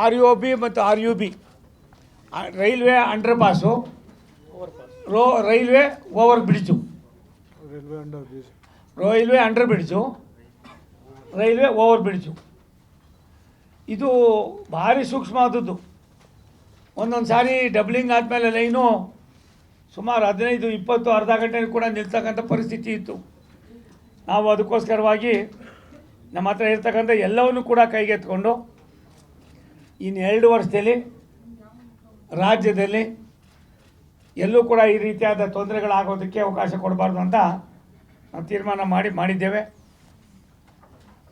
R U B ಮತ್ತು R U B railway under pass rho, railway over bridge railway under bridge railway over bridge ಇದು ಭಾರಿ ಸೂಕ್ಷ್ಮವಾದದ್ದು. ಒಂದೊಂದು ಸಾರಿ doubling ಆದಮೇಲೆ line ಸುಮಾರು ಹದಿನೈದು, ಇಪ್ಪತ್ತು ಅರ್ಧ ಗಂಟೆ ಕೂಡ ನಿಲ್ತಕ್ಕಂಥ ಪರಿಸ್ಥಿತಿ ಇತ್ತು. ನಾವು ಅದಕ್ಕೋಸ್ಕರವಾಗಿ ನಮ್ಮ ಹತ್ರ ಇರ್ತಕ್ಕಂಥ ಎಲ್ಲವನ್ನು ಕೂಡ ಕೈಗೆತ್ಕೊಂಡು ಇನ್ನು ಎರಡು ವರ್ಷದಲ್ಲಿ ರಾಜ್ಯದಲ್ಲಿ ಎಲ್ಲೂ ಕೂಡ ಈ ರೀತಿಯಾದ ತೊಂದರೆಗಳಾಗೋದಕ್ಕೆ ಅವಕಾಶ ಕೊಡಬಾರ್ದು ಅಂತ ನಾವು ತೀರ್ಮಾನ ಮಾಡಿ ಮಾಡಿದ್ದೇವೆ.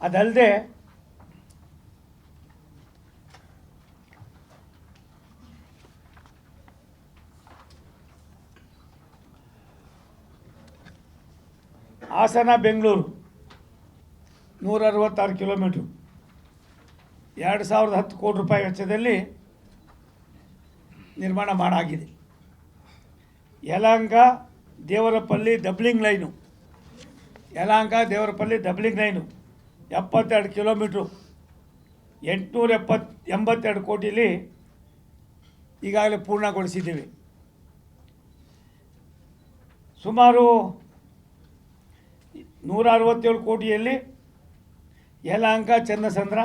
ಅದಲ್ಲದೆ ಹಾಸನ ಬೆಂಗಳೂರು ನೂರ ಅರವತ್ತಾರು ಕಿಲೋಮೀಟ್ರು. ಎರಡು ಸಾವಿರದ ಹತ್ತು ಕೋಟಿ ರೂಪಾಯಿ ವೆಚ್ಚದಲ್ಲಿ ನಿರ್ಮಾಣ ಮಾಡಾಗಿದೆ. Yelahanka, Devarapalli doubling line Yelahanka, Devarapalli doubling line ಎಪ್ಪತ್ತೆರಡು ಕಿಲೋಮೀಟ್ರು. ಎಂಟುನೂರ ಎಪ್ಪತ್ತು ಎಂಬತ್ತೆರಡು ಕೋಟಿಲಿ ಈಗಾಗಲೇ ಪೂರ್ಣಗೊಳಿಸಿದ್ದೀವಿ. ಸುಮಾರು ನೂರ ಅರವತ್ತೇಳು ಕೋಟಿಯಲ್ಲಿ ಯಲಹಂಕ, ಚನ್ನಸಂದ್ರ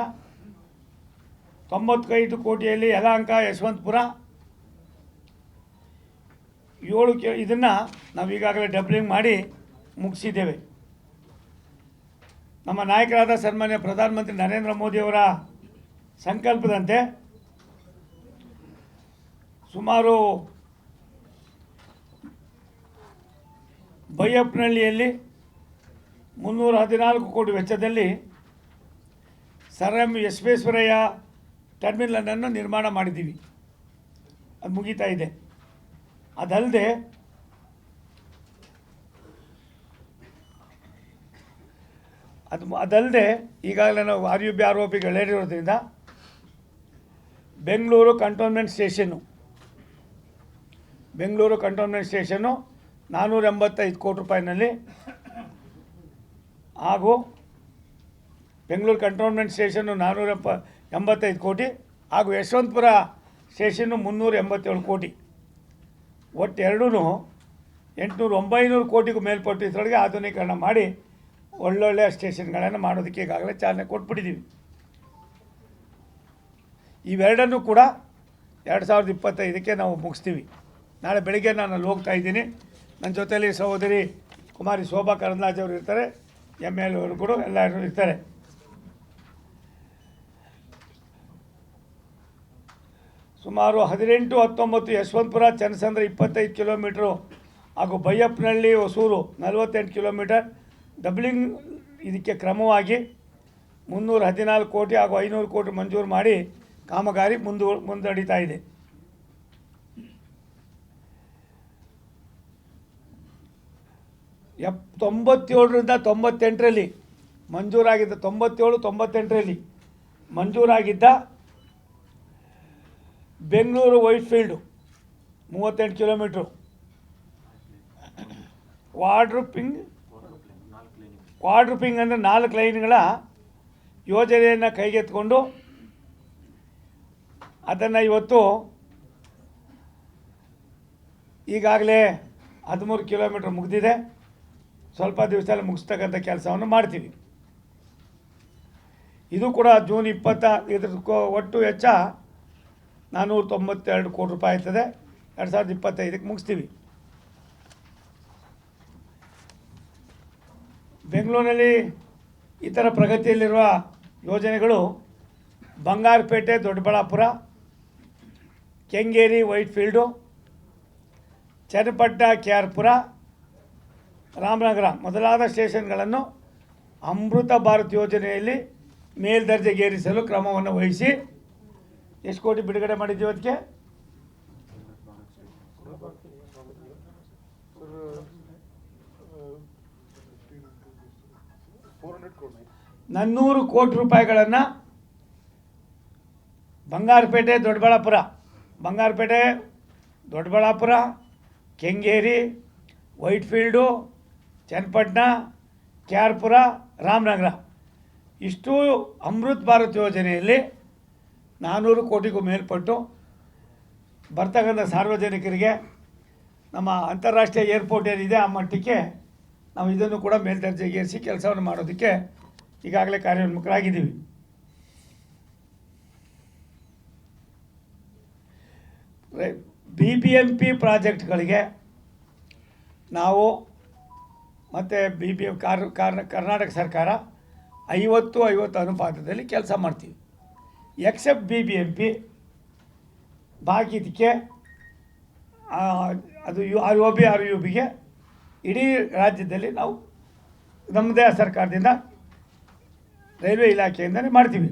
ತೊಂಬತ್ತೈದು ಕೋಟಿಯಲ್ಲಿ ಯಲಹಂಕ, ಯಶವಂತಪುರ. ಏಳು ಕೆ, ಇದನ್ನು ನಾವು ಈಗಾಗಲೇ ಡಬ್ಲಿಂಗ್ ಮಾಡಿ ಮುಗಿಸಿದ್ದೇವೆ. ನಮ್ಮ ನಾಯಕರಾದ ಸನ್ಮಾನ್ಯ ಪ್ರಧಾನಮಂತ್ರಿ ನರೇಂದ್ರ ಮೋದಿಯವರ ಸಂಕಲ್ಪದಂತೆ ಸುಮಾರು ಬೈಯಪ್ಪನಹಳ್ಳಿಯಲ್ಲಿ ಮುನ್ನೂರ ಹದಿನಾಲ್ಕು ಕೋಟಿ ವೆಚ್ಚದಲ್ಲಿ ಸರ್ ಎಂ ವಿಶ್ವೇಶ್ವರಯ್ಯ ಟರ್ಮಿನಲನ್ನು ನಿರ್ಮಾಣ ಮಾಡಿದ್ದೀವಿ. ಅದು ಮುಗೀತಾ ಇದೆ. ಅದಲ್ಲದೆ ಅದು ಅದಲ್ಲದೆ ಈಗಾಗಲೇ ನಾವು ಆರ್ ಯು ಬಿ ಆರೋಪಿಗಳು ಹೇಳಿರೋದ್ರಿಂದ Bengaluru cantonment station, Bengaluru cantonment station ನಾನ್ನೂರ ಎಂಬತ್ತೈದು ಕೋಟಿ ರೂಪಾಯಿನಲ್ಲಿ ಹಾಗೂ ಬೆಂಗಳೂರು ಕಂಟೋನ್ಮೆಂಟ್ ಸ್ಟೇಷನ್ನು ನಾನ್ನೂರ ಎಪ್ಪ ಎಂಬತ್ತೈದು ಕೋಟಿ ಹಾಗೂ ಯಶವಂತಪುರ ಸ್ಟೇಷನ್ನು ಮುನ್ನೂರ ಎಂಬತ್ತೇಳು ಕೋಟಿ. ಒಟ್ಟು ಎರಡೂ ಎಂಟುನೂರು ಒಂಬೈನೂರು ಕೋಟಿಗೂ ಮೇಲ್ಪಟ್ಟು ಇದರೊಳಗೆ ಆಧುನೀಕರಣ ಮಾಡಿ ಒಳ್ಳೊಳ್ಳೆಯ ಸ್ಟೇಷನ್ಗಳನ್ನು ಮಾಡೋದಕ್ಕೆ ಈಗಾಗಲೇ ಚಾಲನೆ ಕೊಟ್ಬಿಟ್ಟಿದ್ದೀವಿ. ಇವೆರಡನ್ನೂ ಕೂಡ ಎರಡು ಸಾವಿರದ ಇಪ್ಪತ್ತೈದಕ್ಕೆ ನಾವು ಮುಗಿಸ್ತೀವಿ. ನಾಳೆ ಬೆಳಿಗ್ಗೆ ನಾನು ಅಲ್ಲಿ ಹೋಗ್ತಾ ಇದ್ದೀನಿ. ನನ್ನ ಜೊತೆಯಲ್ಲಿ ಸಹೋದರಿ ಕುಮಾರಿ ಶೋಭಾ ಕರಂದ್ಲಾಜೆ ಅವರು ಇರ್ತಾರೆ. ಎಂ ಎಲ್ ಅವರು ಕೂಡ ಎಲ್ಲರೂ ಇರ್ತಾರೆ. ಸುಮಾರು ಹದಿನೆಂಟು, ಹತ್ತೊಂಬತ್ತು ಯಶವಂತಪುರ, ಚನ್ನಸಂದ್ರ ಇಪ್ಪತ್ತೈದು ಕಿಲೋಮೀಟ್ರು ಹಾಗೂ ಬೈಯಪ್ಪನಹಳ್ಳಿ, ಹೊಸೂರು ನಲವತ್ತೆಂಟು ಕಿಲೋಮೀಟರ್. ಡಬ್ಲಿಂಗ್ ಇದಕ್ಕೆ ಕ್ರಮವಾಗಿ ಮುನ್ನೂರ ಹದಿನಾಲ್ಕು ಕೋಟಿ ಹಾಗೂ ಐನೂರು ಕೋಟಿ ಮಂಜೂರು ಮಾಡಿ ಕಾಮಗಾರಿ ಮುಂದು ಮುಂದಡಿತಾ ಇದೆ. ಎಪ್ ತೊಂಬತ್ತೇಳರಿಂದ ತೊಂಬತ್ತೆಂಟರಲ್ಲಿ ಮಂಜೂರಾಗಿದ್ದ ತೊಂಬತ್ತೇಳು, ತೊಂಬತ್ತೆಂಟರಲ್ಲಿ ಮಂಜೂರಾಗಿದ್ದ ಬೆಂಗಳೂರು ವೈಟ್ ಫೀಲ್ಡು ಮೂವತ್ತೆಂಟು ಕಿಲೋಮೀಟ್ರು. ವಾಡ್ರೂಪಿಂಗ್ ವಾಡ್ರೂಪಿಂಗ್ ಅಂದರೆ ನಾಲ್ಕು ಲೈನ್ಗಳ ಯೋಜನೆಯನ್ನು ಕೈಗೆತ್ಕೊಂಡು ಅದನ್ನು ಇವತ್ತು ಈಗಾಗಲೇ ಹದಿಮೂರು ಕಿಲೋಮೀಟ್ರ್ ಮುಗಿದಿದೆ. ಸ್ವಲ್ಪ ದಿವಸದಲ್ಲಿ ಮುಗಿಸ್ತಕ್ಕಂಥ ಕೆಲಸವನ್ನು ಮಾಡ್ತೀವಿ. ಇದು ಕೂಡ ಜೂನ್ ಇಪ್ಪತ್ತ ಇದ್ರ ಒಟ್ಟು ವೆಚ್ಚ ನಾನ್ನೂರ ತೊಂಬತ್ತೆರಡು ಕೋಟಿ ರೂಪಾಯಿ ಆಯ್ತದೆ. ಎರಡು ಸಾವಿರದ ಇಪ್ಪತ್ತೈದಕ್ಕೆ ಮುಗಿಸ್ತೀವಿ. ಬೆಂಗಳೂರಿನಲ್ಲಿ ಇತರ ಪ್ರಗತಿಯಲ್ಲಿರುವ ಯೋಜನೆಗಳು Bangarapete, Doddaballapura, Kengeri Whitefield Channapatna K R Ramanagara ಮೊದಲಾದ ಸ್ಟೇಷನ್ಗಳನ್ನು ಅಮೃತ ಭಾರತ್ ಯೋಜನೆಯಲ್ಲಿ ಮೇಲ್ದರ್ಜೆಗೇರಿಸಲು ಕ್ರಮವನ್ನು ವಹಿಸಿ ಎಷ್ಟು ಕೋಟಿ ಬಿಡುಗಡೆ ಮಾಡಿದ್ದೀವಿ ಅದಕ್ಕೆ? ನನ್ನೂರು ಕೋಟಿ ರೂಪಾಯಿಗಳನ್ನು Bangarapete, Doddaballapura. Bangarapete, Doddaballapura, Kengeri, Whitefield, Channapatna K R Ramanagara. ಇಷ್ಟು ಅಮೃತ್ ಭಾರತ್ ಯೋಜನೆಯಲ್ಲಿ ನಾನ್ನೂರು ಕೋಟಿಗೂ ಮೇಲ್ಪಟ್ಟು ಬರ್ತಕ್ಕಂಥ ಸಾರ್ವಜನಿಕರಿಗೆ ನಮ್ಮ ಅಂತಾರಾಷ್ಟ್ರೀಯ ಏರ್ಪೋರ್ಟ್ ಏನಿದೆ ಆ ಮಟ್ಟಕ್ಕೆ ನಾವು ಇದನ್ನು ಕೂಡ ಮೇಲ್ದರ್ಜೆಗೇರಿಸಿ ಕೆಲಸವನ್ನು ಮಾಡೋದಕ್ಕೆ ಈಗಾಗಲೇ ಕಾರ್ಯೋನ್ಮುಖರಾಗಿದ್ದೀವಿ. ಬಿ ಬಿ ಎಂ ಪಿ ಪ್ರಾಜೆಕ್ಟ್ಗಳಿಗೆ ನಾವು ಮತ್ತು ಬಿ ಬಿ ಎಂ ಕಾರ್, ಕಾರ್- ಕರ್ನಾಟಕ ಸರ್ಕಾರ ಐವತ್ತು ಐವತ್ತು ಅನುಪಾತದಲ್ಲಿ ಕೆಲಸ ಮಾಡ್ತೀವಿ. Except B B M P ಬಾಕಿ ಇದಕ್ಕೆ ಅದು U R O B R U ಬಿಗೆ ಇಡೀ ರಾಜ್ಯದಲ್ಲಿ ನಾವು ನಮ್ಮದೇ ಸರ್ಕಾರದಿಂದ ರೈಲ್ವೆ ಇಲಾಖೆಯಿಂದಲೇ ಮಾಡ್ತೀವಿ